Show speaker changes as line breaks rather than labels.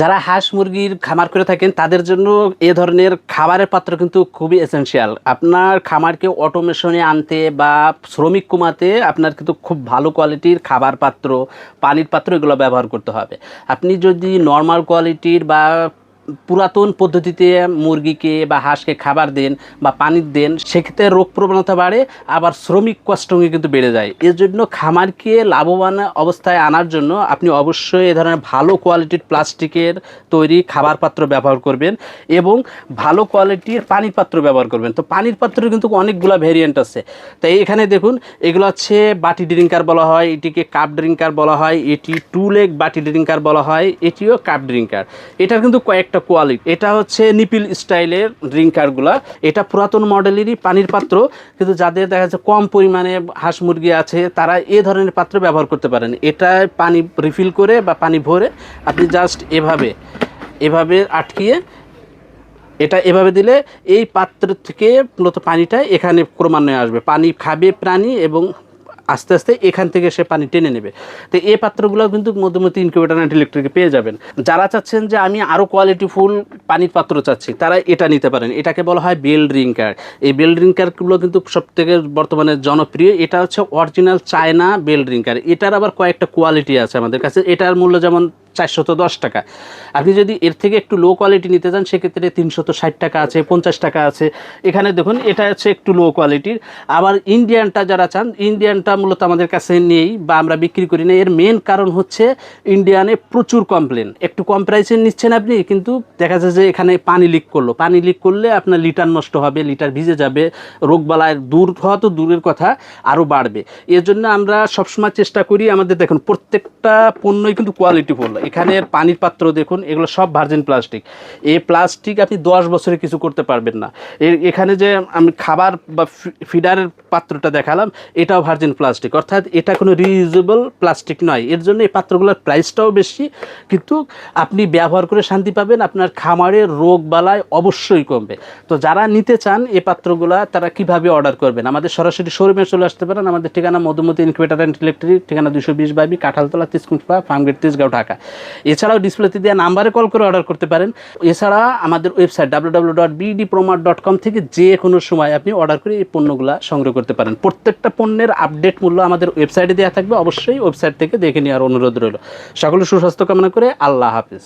যারা হাঁস মুরগির খামার করে থাকেন, তাদের জন্য এ ধরনের খাবারের পাত্র কিন্তু খুবই এসেন্সিয়াল আপনার খামারকে অটোমেশনে আনতে বা শ্রমিক কমাতে আপনার কিন্তু খুব ভালো কোয়ালিটির খাবার পাত্র, পানির পাত্র এগুলো ব্যবহার করতে হবে। আপনি যদি নর্মাল কোয়ালিটির বা পুরাতন পদ্ধতিতে মুরগিকে বা হাঁসকে খাবার দেন বা পানি দেন, সেক্ষেত্রে রোগ প্রবণতা বাড়ে, আবার শ্রমিক কষ্টঙ্গি কিন্তু বেড়ে যায়। এর জন্য খামারকে লাভবান অবস্থায় আনার জন্য আপনি অবশ্যই এ ধরনের ভালো কোয়ালিটির প্লাস্টিকের তৈরি খাবার পাত্র ব্যবহার করবেন এবং ভালো কোয়ালিটির পানির পাত্র ব্যবহার করবেন। তো পানির পাত্রের কিন্তু অনেকগুলো ভেরিয়েন্ট আছে। তাই এখানে দেখুন, এগুলো হচ্ছে বাটি ড্রিঙ্কার বলা হয়, এটিকে কাপ ড্রিঙ্কার বলা হয়, এটি টু লেগ বাটি ড্রিঙ্কার বলা হয়, এটিও কাপ ড্রিঙ্কার এটার কিন্তু কয়েকটা কোয়ালিটি এটা হচ্ছে নিপিল স্টাইলের ড্রিঙ্কারগুলা এটা পুরাতন মডেলেরই পানির পাত্র, কিন্তু যাদের দেখা যাচ্ছে কম পরিমাণে হাঁস মুরগি আছে, তারা এ ধরনের পাত্র ব্যবহার করতে পারেন। এটায় পানি রিফিল করে বা পানি ভরে আপনি জাস্ট এভাবে এভাবে আটকিয়ে, এটা এভাবে দিলে এই পাত্র থেকে মূলত পানিটা এখানে ক্রমান্বয়ে আসবে। পানি খাবে প্রাণী এবং আস্তে আস্তে এখান থেকে সে পানি টেনে নেবে। তো এই পাত্রগুলো কিন্তু মধ্যমতি ইনকিউবেটার অ্যান্ড ইলেকট্রিকে পেয়ে যাবেন। যারা চাচ্ছেন যে আমি আরও কোয়ালিটি ফুল পানির পাত্র চাচ্ছি, তারা এটা নিতে পারেন। এটাকে বলা হয় বেল ড্রিঙ্কার এই বেল ড্রিঙ্কারগুলো কিন্তু সবথেকে বর্তমানে জনপ্রিয়। এটা হচ্ছে অরিজিনাল চায়না বেল ড্রিঙ্কার এটার আবার কয়েকটা কোয়ালিটি আছে আমাদের কাছে। এটার মূল্য যেমন চারশত দশ টাকা। আপনি যদি এর থেকে একটু লো কোয়ালিটি নিতে চান সেক্ষেত্রে তিনশত ষাট টাকা আছে, পঞ্চাশ টাকা আছে। এখানে দেখুন, এটা হচ্ছে একটু লো কোয়ালিটির আবার ইন্ডিয়ানটা যারা চান ইন্ডিয়ানটা মূলত আমাদের কাছে নেই বা আমরা বিক্রি করি না। এর মেন কারণ হচ্ছে ইন্ডিয়ানে প্রচুর কমপ্লেন একটু কম প্রাইসে নিচ্ছেন আপনি, কিন্তু দেখা যায় যে এখানে পানি লিক করল। পানি লিক করলে আপনার লিটার নষ্ট হবে লিটার ভিজে যাবে রোগবালায় দূর হওয়া তো দূরের কথা আরও বাড়বে। এর জন্য আমরা সবসময় চেষ্টা করি আমাদের দেখুন, প্রত্যেকটা পণ্যই কিন্তু কোয়ালিটিফুল এখানে পানির পাত্র দেখুন, এগুলো সব ভার্জিন প্লাস্টিক এই প্লাস্টিক আপনি দশ বছরে কিছু করতে পারবেন না। এখানে যে আমি খাবার বা ফিডারের পাত্রটা দেখালাম, এটাও ভার্জিন প্লাস্টিক অর্থাৎ এটা কোনো রিউজেবল প্লাস্টিক নয়। এর জন্য এই পাত্রগুলোর প্রাইসটাও বেশি। কিন্তু আপনি ব্যবহার করে শান্তি পাবেন, আপনার খামারের রোগ বালায় অবশ্যই কমবে। তো যারা নিতে চান এই পাত্রগুলো, তারা কীভাবে অর্ডার করবেন? আমাদের সরাসরি শোরুমে চলে আসতে পারেন। আমাদের ঠিকানা মধুমতি ইনকিউবেটার অ্যান্ড ইলেকট্রিক ঠিকানা দুশো বিশ বাইবি, কাঁঠালতলা তিসকুটপা ফার্মগেট তিসগাঁও ঢাকা। এছাড়াও ডিসপ্লেতে দেওয়া নাম্বারে কল করে অর্ডার করতে পারেন। এছাড়া আমাদের website W W dot dot com থেকে যে কোনো সময় আপনি অর্ডার করে এই পণ্যগুলো সংগ্রহ করতে পারেন। প্রত্যেকটা পণ্যের আপডেট মূল্য আমাদের ওয়েবসাইটে দেওয়া থাকবে। অবশ্যই ওয়েবসাইট থেকে দেখে নেওয়ার অনুরোধ রইল। সকলে সুস্বাস্থ্য কামনা করে আল্লাহ হাফিজ।